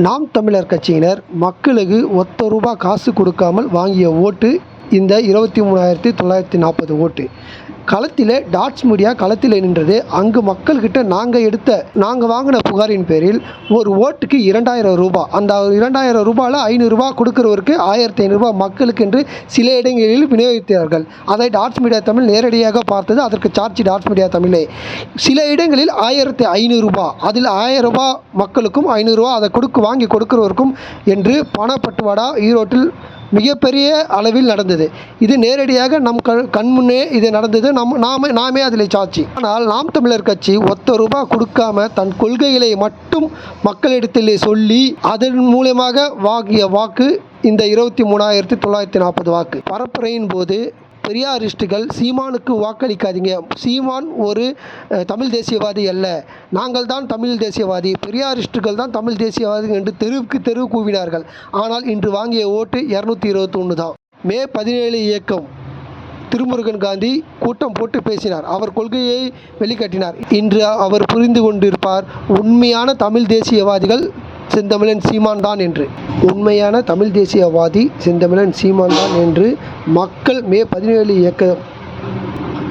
நாம் தமிழர் கட்சியினர் மக்களுக்கு ஒத்த ரூபா காசு கொடுக்காமல் வாங்கிய ஓட்டு இந்த இருபத்தி மூணாயிரத்தி தொள்ளாயிரத்தி நாற்பது ஓட்டு. களத்தில் டாட்ஸ் மீடியா களத்தில் நின்றது. அங்கு மக்கள்கிட்ட நாங்கள் எடுத்த நாங்கள் வாங்கின புகாரின் பேரில் ஒரு ஓட்டுக்கு இரண்டாயிரம் ரூபாய் அந்த இரண்டாயிரம் ரூபாயில் ஐநூறுரூவா கொடுக்குறவருக்கு ஆயிரத்தி ஐநூறுரூபா மக்களுக்கு என்று சில இடங்களில் விநியோகித்தார்கள். அதை டாட்ஸ் மீடியா தமிழ் நேரடியாக பார்த்தது. அதற்கு சார்ஜ் டாட்ஸ் மீடியா தமிழே. சில இடங்களில் ஆயிரத்தி ஐநூறுரூபா அதில் ஆயிரம் ரூபாய் மக்களுக்கும் ஐநூறுரூவா அதை கொடுக்க வாங்கி கொடுக்குறவருக்கும் என்று பணப்பட்டுவாடா ஈரோட்டில் மிகப்பெரிய அளவில் நடந்தது. இது நேரடியாக நம் க கண்முன்னே இது நடந்தது. நம் நாம நாமே அதில் சாட்சி. ஆனால் நாம் தமிழர் கட்சி ஒத்த ரூபாய் கொடுக்காம தன் கொள்கைகளை மட்டும் மக்களிடத்திலே சொல்லி அதன் மூலயமாக வாங்கிய வாக்கு இந்த இருபத்தி மூணாயிரத்தி தொள்ளாயிரத்தி நாற்பது வாக்கு. பரப்புரையின் போது பெரியாரிஸ்டுகள் சீமானுக்கு வாக்களிக்காதீங்க. சீமான் ஒரு தமிழ் தேசியவாதி அல்ல. நாங்கள் தான் தமிழ் தேசியவாதி. பெரியாரிஸ்டுகள் தான் தமிழ் தேசியவாதி என்று தெருவுக்கு தெரு கூவினார்கள். ஆனால் இன்று வாங்கிய ஓட்டு இரநூத்தி இருபத்தொன்று தான். மே பதினேழு இயக்கம். திருமுருகன் காந்தி கூட்டம் போட்டு பேசினார். அவர் கொள்கையை வெளிக்காட்டினார். இன்று அவர் புரிந்து கொண்டிருப்பார் உண்மையான தமிழ் தேசியவாதிகள் செந்தமிழன் சீமான் தான் என்று. உண்மையான தமிழ் தேசியவாதி செந்தமிழன் சீமான் தான் என்று மக்கள் மே பதினேழு இயக்க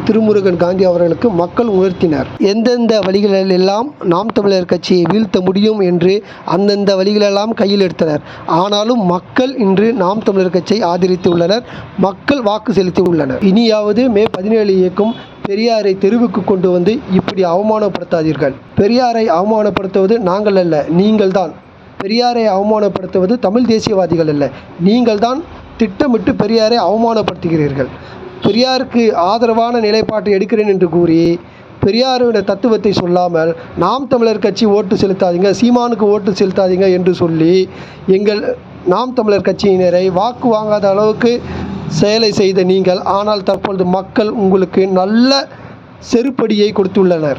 திருமுருகன் காந்தி அவர்களுக்கு மக்கள் உணர்த்தினர் எந்தெந்த வழிகளில் எல்லாம் நாம் தமிழர் கட்சியை வீழ்த்த முடியும் என்று அந்தந்த வழிகளெல்லாம் கையில் எடுத்தனர். ஆனாலும் மக்கள் இன்று நாம் தமிழர் கட்சியை ஆதரித்து உள்ளனர் மக்கள் வாக்கு செலுத்தி உள்ளனர் இனியாவது மே பதினேழு இயக்கம் பெரியாரை தெருவுக்கு கொண்டு வந்து இப்படி அவமானப்படுத்தாதீர்கள். பெரியாரை அவமானப்படுத்துவது நாங்கள் அல்ல நீங்கள்தான். பெரியாரை அவமானப்படுத்துவது தமிழ் தேசியவாதிகள் அல்ல நீங்கள்தான் திட்டமிட்டு பெரியாரை அவமானப்படுத்துகிறீர்கள். பெரியாருக்கு ஆதரவான நிலைப்பாட்டை எடுக்கிறேன் என்று கூறி பெரியாருடைய தத்துவத்தை சொல்லாமல் நாம் தமிழர் கட்சி ஓட்டு செலுத்தாதீங்க சீமானுக்கு ஓட்டு செலுத்தாதீங்க என்று சொல்லி எங்கள் நாம் தமிழர் கட்சியினரை வாக்கு வாங்காத அளவுக்கு செயலை செய்த நீங்கள் ஆனால் தற்பொழுது மக்கள் உங்களுக்கு நல்ல செருப்படியை கொடுத்துள்ளனர்.